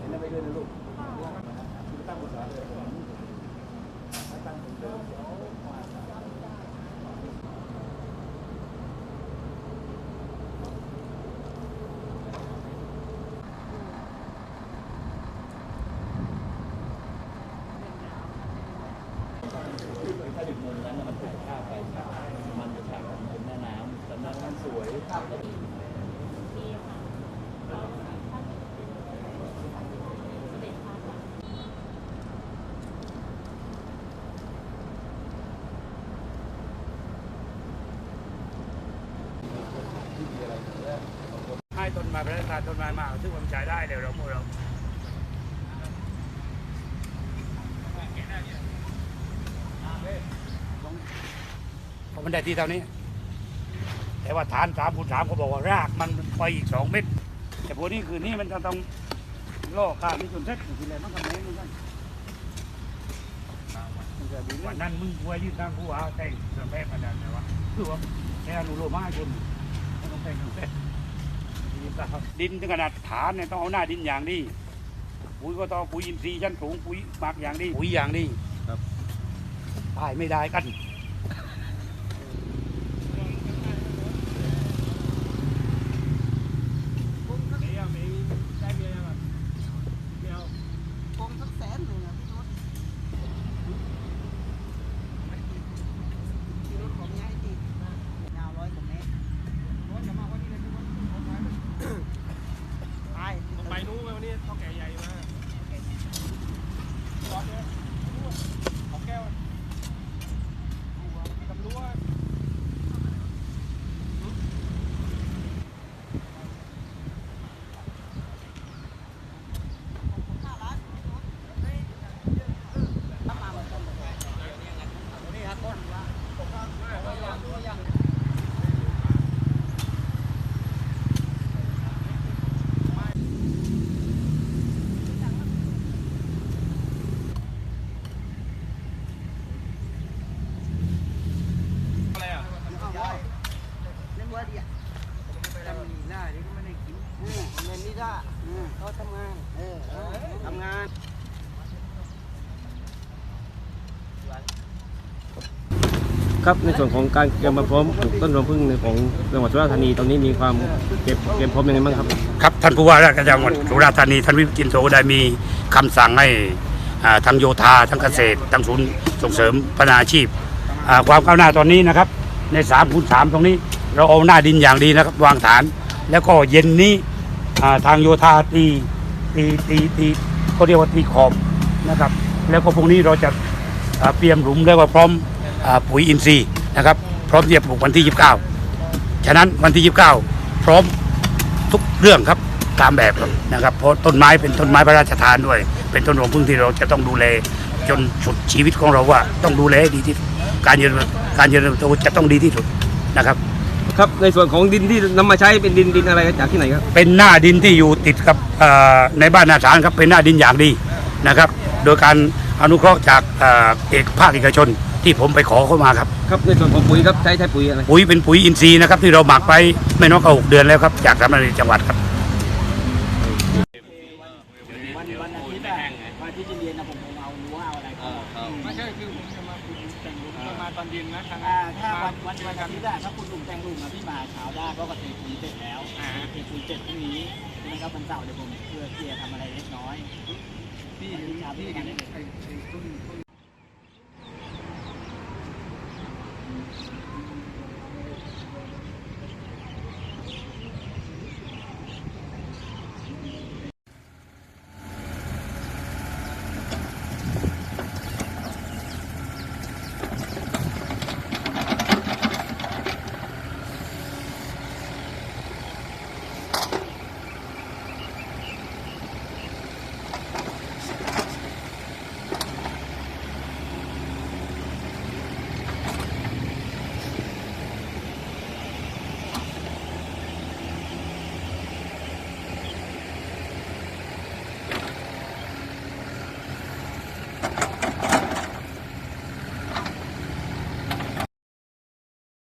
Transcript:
อันนั้นไปด้วยนะลูกคือตั้งบนศาเลยตั้งบนเดิมถ้าดึกมุมนั้นมันถ่ายภาพไปมันจะฉากเป็นแม่น้ำแต่น้ำมันสวย ให้ ต้นไม้พระราชทานต้นไม้มาซึ่งผมใช้ได้เดี๋ยวเราหมดเราเพราะมันได้ที่เท่านี้ แต่ว่าฐานสามคูณสามเขาบอกว่ารากมันไปอีกสองเมตร แต่พวกนี้คือนี่มันจะต้องล่อข้ามที่จนเสร็จทีไรมันก็แม่งเหมือนกันวันนั้นมึงกลัวยืนทางผู้ว่าแต่งเครื่องแบบมาดันแต่ว่าคือว่าแค่อนุโลมให้คนไม่ต้องแต่งเครื่องแบบ ดินถึงขนาดฐานเนี่ยต้องเอาหน้าดินอย่างดีปุ๋ยก็ต้องเอาปุ๋ยอินทรีย์ชั้นสูงปุ๋ยหมักอย่างดีปุ๋ยอย่างดีครับตายไม่ได้กัน คงสักแสนหนึ่งอะพี่รถพี่รถของย้ายติดยาวร้อยกว่าเมตรไป ผมไปนู้นวันนี้เท่าแก่ใหญ่มาร้อนเลยของแก้วมีตำรวจ ห้าล้านพี่รถถ้ามาเหมือนกันเลยนี่ครับต้นว่าผมว่าตัวอย่างตัวอย่าง อะไรอะ เล่นวัวดิอะทำนี่ได้ดิก็ไม่ได้กินเออ เงินนี่ได้เออเขาทำงานเออทำงานครับในส่วนของการเตรียมมาพร้อมปลูกต้นรวงพึ่งในของจังหวัดสุราษฎร์ธานีตรงนี้มีความเก็บเตรียมพร้อมยังไงบ้างครับครับท่านผู้ว่าราชการจังหวัดสุราษฎร์ธานีท่านวิจินโตได้มีคำสั่งให้อ่าทั้งโยธาทั้งเกษตรทั้งศูนย์ส่งเสริมพัฒนาอาชีพอ่าความก้าวหน้าตอนนี้นะครับ ใน3ามคูณสตรงนี้ เราเอาหน้าดินอย่างดีนะครับวางฐาน แล้วก็เย็นนี้อ่า ทางโยธาตีตีตีตีเขาเรียกว่าตีขอบนะครับ แล้วก็พรุ่งนี้เราจะเตรียมหลุมแล้วก็พร้อมปุ๋ยอินทรีย์นะครับ พร้อมที่จะปลูกวันที่ 29 ฉะนั้นวันที่ 29 พร้อมทุกเรื่องครับตามแบบนะครับเพราะต้นไม้เป็นต้นไม้พระราชทานด้วย เป็นต้นหลวงพึ่งที่เราจะต้องดูแลจนสุดชีวิตของเราว่าต้องดูแลให้ดีที่สุดการเจริญการเจริญเติบโตจะต้องดีที่สุดนะครับ ครับในส่วนของดินที่นำมาใช้เป็นดินดินอะไรจากที่ไหนครับ เป็นหน้าดินที่อยู่ติดกับเอ่อในบ้านนาสารครับเป็นหน้าดินอย่างดีนะครับ โดยการอนุเคราะห์จากเอ่อเอกภาคเอกชนที่ผมไปขอเข้ามาครับ ครับในส่วนของปุ๋ยครับใช้ใช้ปุ๋ยอะไรปุ๋ยเป็นปุ๋ยอินทรีย์นะครับที่เราหมักไปไม่น้อยกว่าหกเดือนแล้วครับจากสำนักงานจังหวัดครับ วันวันอาทิตย์อะวันอาทิตย์เย็นๆนะผมคงเอารั้วเอาอะไรเข้ามาไม่ใช่คือผมจะมาคุณแต่งรูปประมาณตอนเย็นนะครั้งอ่าถ้าวันวันวันอาทิตย์อะถ้าคุณลุงแต่งลุงอะพี่มาเช้าได้เพราะกเกษตรคุณเสร็จแล้วเกษตรคุณเสร็จพรุ่งนี้ใช่ไหมครับวันเสาร์เดี๋ยวผมเพื่อเคลียร์ทำอะไรเล็กน้อยพี่พี่เห็นเช้าพี่พี่มาเห็นได้เลยไอ้ไอ้ต้นต้น